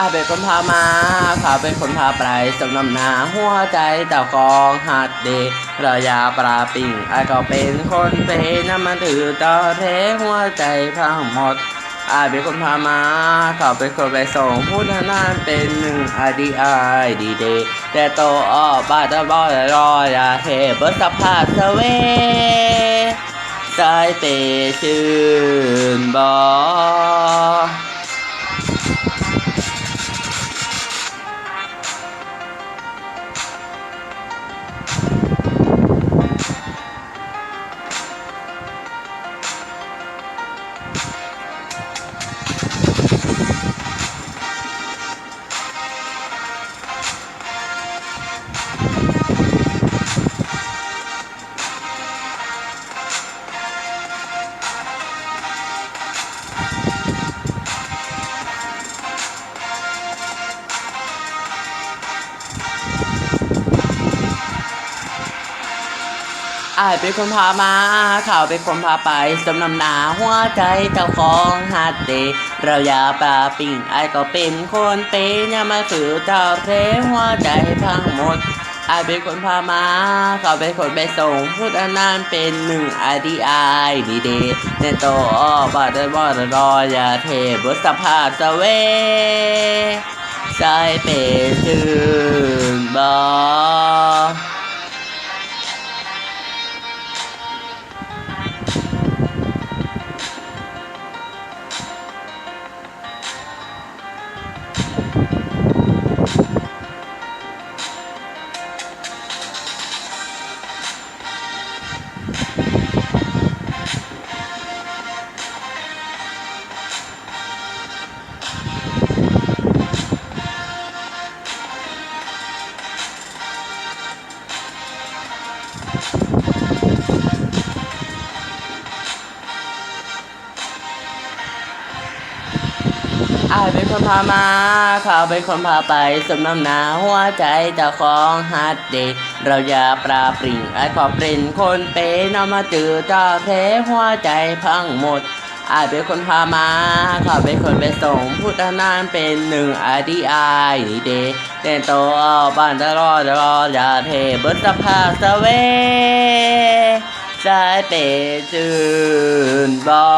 อาเป็นคนพามาเขาเป็นคนพาไปสมนำหนาหัวใจเจ้ากองหัดเดระยาปลาปิ่งไอ้ก็เป็นคนเปน้ำมันถือต่อเทหัวใจพังหมดอาเป็นคนพามา เขาเป็นคนไปส่งพุทธนานเป็นหนึ่งอดีไอดีเดแต่โตอ้อบาตะบอรอยาเทเบิร์สภาพเสเวสายเตชื่นบอ อายเป็นคนพามาเขาเป็นคนพาไปสมนำหนาหัวใจเจ้าของฮัดเดเราอย่าปลาปิ่งไอ้ายก็เป็นคนเตอย่ามาถือเจ้าเทหัวใจพังหมดอายเป็นคนพามาเขาเป็นคนไปส่งพูดอนนานเป็นหนึ่งไอดีไอดีเดในโตอ้อบาดบอดรออย่าเทบทสภาพสเวใจเป็นชื่นบอ อายเป็นคนพามาเขาเป็นคนพาไปสมน้ำหนาหัวใจเจ้าของฮัดเดเราอย่าปลาปริ่งไอ้ขอเป็นคนเปนำมาจือเจ้าเทหัวใจพังหมดอายเป็นคนพามาเขาเป็นคนไปส่งพุทธนานเป็นหนึ่งอดีอายนี่เดแต่โตบ้านจะรอจะรออย่าเทเบิดสภาสเวใจเปจืนบอ